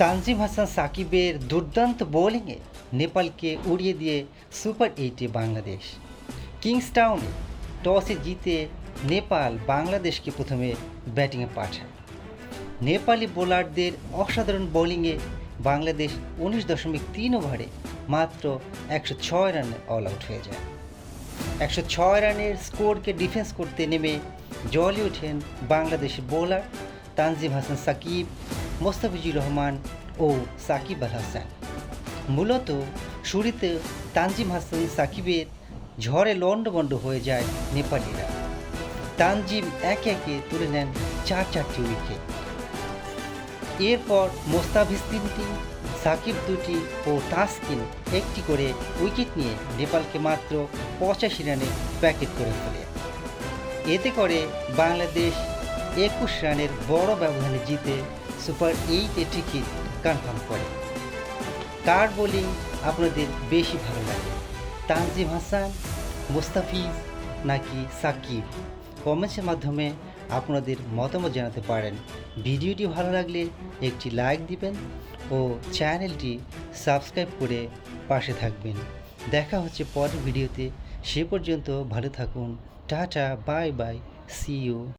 তানজিম হাসান সাকিবের দুর্দান্ত বোলিংয়ে নেপালকে উড়িয়ে দিয়ে সুপার এইটে বাংলাদেশ। কিংসটাউনে টসে জিতে নেপাল বাংলাদেশকে প্রথমে ব্যাটিংয়ে পাঠায়। নেপালি বোলারদের অসাধারণ বোলিংয়ে বাংলাদেশ উনিশ দশমিক তিন ওভারে মাত্র একশো ছয় রানে অল আউট হয়ে যায়। একশো ছয় রানের স্কোরকে ডিফেন্স করতে নেমে জলে ওঠেন বাংলাদেশের বোলার তানজিম হাসান সাকিব। মোস্তাফিজুর রহমান ও সাকিব আল হাসান। মূলত শুরুতে তানজিম হাসান, সাকিবের ঝড়ে লণ্ডভণ্ড হয়ে যায় নেপালিরা। তানজিম একে একে তুলে নেন চার চারটি উইকেট এরপর মোস্তাফিজ তিনটি, সাকিব দুটি ও তাসকিন একটি করে উইকেট নিয়ে নেপালকে মাত্র পঁচাশি রানে প্যাকেট করে ফেলে। এতে করে বাংলাদেশ একুশ রানের বড় ব্যবধানে জিতে সুপার এইটে টিকিট কনফার্ম করে। কার বোলিং আপনাদের বেশি ভালো লাগে? তানজিম হাসান, মুস্তাফিজ নাকি সাকিব? কমেন্টসের মাধ্যমে আপনাদের মতামত জানাতে পারেন। ভিডিওটি ভালো লাগলে একটি লাইক দিবেন ও চ্যানেলটি সাবস্ক্রাইব করে পাশে থাকবেন। দেখা হচ্ছে পরের ভিডিওতে। সে পর্যন্ত ভালো থাকুন। Tata bye bye see you